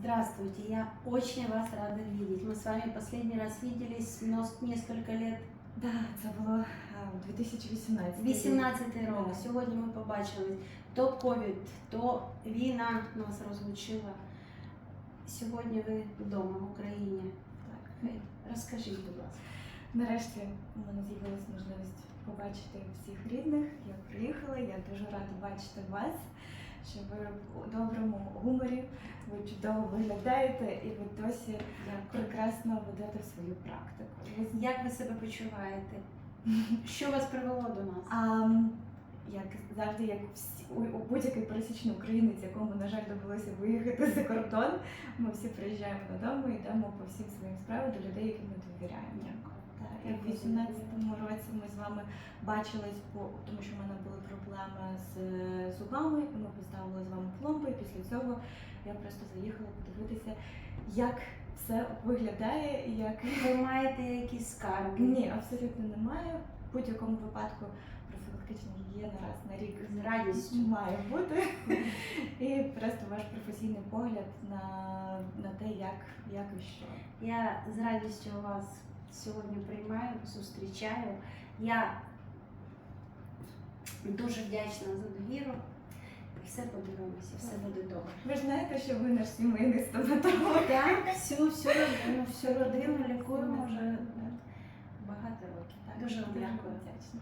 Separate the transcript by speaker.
Speaker 1: Здравствуйте, я очень вас рада видеть. Мы с вами последний раз виделись но несколько лет,
Speaker 2: Да, це було а, у 2018
Speaker 1: 18 рок.
Speaker 2: Да.
Speaker 1: Сьогодні ми побачились. То ковід, то війна нас розлучила. Сьогодні ви вдома в Україні.
Speaker 2: Так.
Speaker 1: Хай, Розкажіть, будь ласка.
Speaker 2: Нарешті у мене з'явилася можливість побачити всіх рідних. Я приїхала, я дуже рада бачити вас, Що ви у доброму гуморі, ви чудово виглядаєте і ви досі прекрасно ведете свою практику.
Speaker 1: Як ви себе почуваєте? Що вас привело до нас?
Speaker 2: А, як завжди, як всі, у, у будь-який пересічний українець, якому, на жаль, довелося виїхати за кордон, ми всі приїжджаємо додому і йдемо по всім своїм справам до людей, яким ми довіряємо. Так, і в 18-му році ми з вами бачились, по тому що в мене були проблеми з е, зубами, і ми поставили з вами пломби. І після цього я просто заїхала подивитися, як все виглядає, і як
Speaker 1: Ви маєте якісь скарги?
Speaker 2: ні, абсолютно немає. В будь-якому випадку профілактична гігієна раз на рік
Speaker 1: З радістю.
Speaker 2: має бути. І просто ваш професійний погляд на, на те, як, як і що.
Speaker 1: Я з радістю вас сьогодні приймаю, зустрічаю. Я дуже вдячна за довіру. Все подивимося, все буде добре.
Speaker 2: Ви ж знаєте, що ви наш сімейний стоматолог.
Speaker 1: Так, всю, всю родину, всю родину лікуємо вже багато років. Дуже вам дякую.
Speaker 2: вдячна.